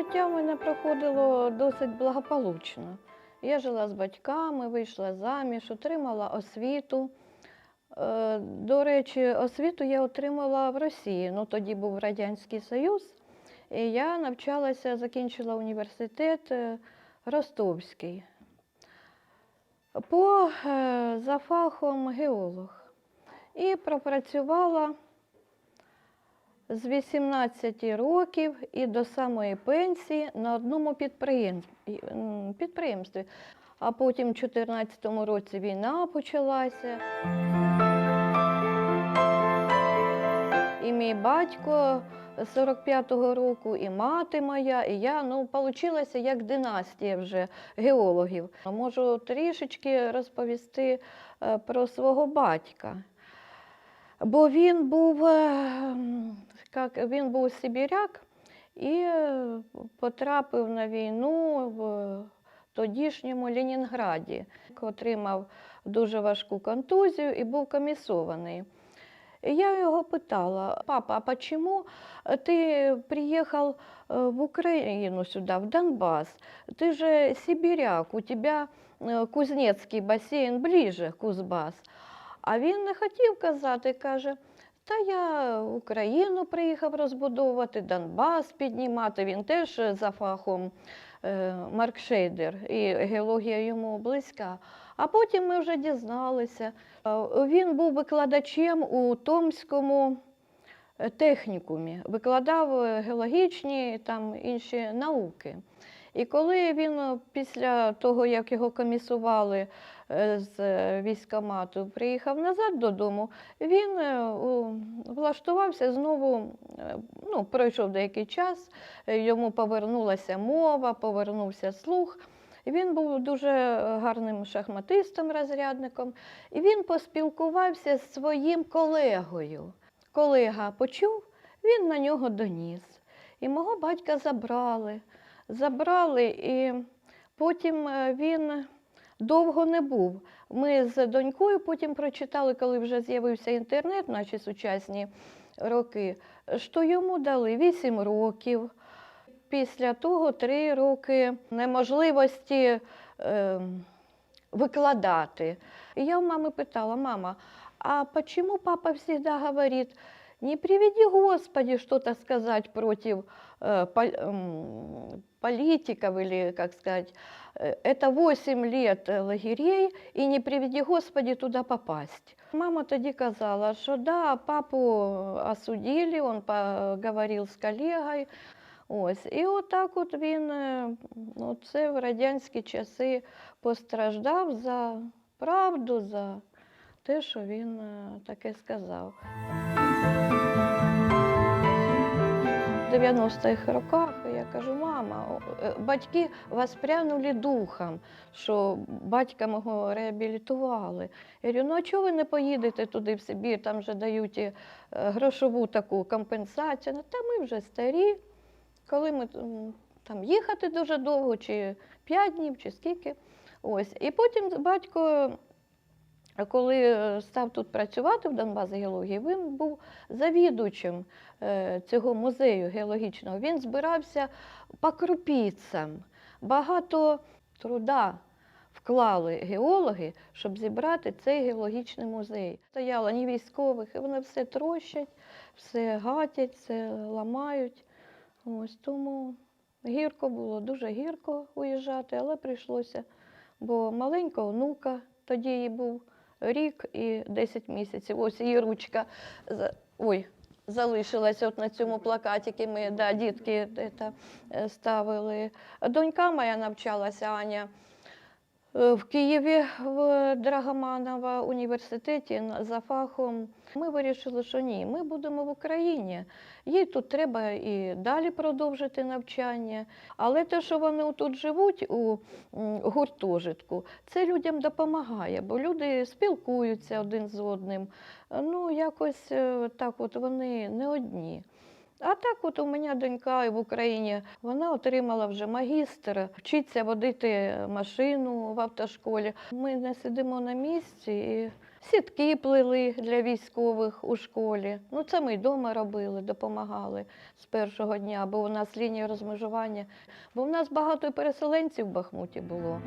життя в мене проходило досить благополучно. Я жила з батьками, вийшла заміж, отримала освіту. Е, До речі, освіту я отримала в Росії. Ну, тоді був Радянський Союз. І я навчалася, закінчила університет е, Ростовський. По, е, за фахом геолог. І пропрацювала з 18 років і до самої пенсії на одному підприємстві. А потім у 2014 році війна почалася. І мій батько з 45-го року, і мати моя, і я. Ну, получилася як династія вже геологів. Можу трішечки розповісти е, про свого батька. Бо він був, е, як, він був сибіряк і е, потрапив на війну в тодішньому Ленінграді. Отримав дуже важку контузію і був комісований. И я его пытала, папа, а почему э, ты приехал э, в Украину сюда, в Донбасс? Ты же сибиряк, у тебя э, Кузнецький басейн ближе, Кузбас. А він не хотів казати, каже, та я Україну приїхав розбудовувати, Донбас піднімати. Він теж е, за фахом е, Маркшейдер, і геологія йому близька. А потім ми вже дізналися. е, Він був викладачем у Томському технікумі, викладав геологічні там інші науки. І коли він е, після того, як його комісували е, з е, військкомату, приїхав назад додому, він влаштувався знову, ну, пройшов деякий час, йому повернулася мова, повернувся слух. Він був дуже гарним шахматистом, розрядником, і він поспілкувався з своїм колегою. Колега почув, він на нього доніс. І мого батька забрали. Забрали, і потім е, він довго не був. Ми з донькою потім прочитали, коли вже з'явився інтернет, наші сучасні роки, що йому дали 8 років. Після того 3 роки неможливості е, викладати. І я у мами питала, мама, а почему папа всегда говорит, не приведи Господи против э, пол- м, политиков или, как сказать, э, это 8 лет э, лагерей, и не приведи Господи туда попасть. Мама тоді казала, що да, папу осудили, він поговорив з колегою. Ось. І отак от він, е, ну, це в радянські часи постраждав за правду, за те, що він е, таке сказав. В 90-х роках я кажу, мама, е, батьки воспрянули духом, що батька мого реабілітували. Я говорю, ну а чого ви не поїдете туди, в Сибір, там вже дають е, грошову таку компенсацію. Ну, та ми вже старі, коли ми там їхати дуже довго, чи 5 днів, чи скільки. Ось. І потім батько, коли е, став тут працювати в Донбас геології, він був завідувачем е, цього музею геологічного. Він збирався по крупіцям. Багато труда вклали геологи, щоб зібрати цей геологічний музей. Стояло ні військових, і вони все трощать, все гатять, все ламають. Ось тому гірко було, дуже гірко уїжджати, але прийшлося, бо маленька онука, тоді їй був рік і 10 місяців. Ось її ручка ой, залишилася от на цьому плакаті, який ми да, дітки е, ставили. Донька моя навчалася Аня. Е, В Києві в Драгоманова університеті за фахом ми вирішили, що ні, ми будемо в Україні. Їй тут треба і далі продовжити навчання. Але те, що вони тут живуть у гуртожитку, це людям допомагає, бо люди спілкуються один з одним. Ну, якось е, так от вони не одні. А так, от у мене донька в Україні вона отримала вже магістр, вчиться водити машину в автошколі. Ми не сидимо на місці і Сітки плели для військових у школі. Ну, це ми вдома робили, допомагали з першого дня, бо у нас лінія розмежування. Бо в нас багато переселенців в Бахмуті було.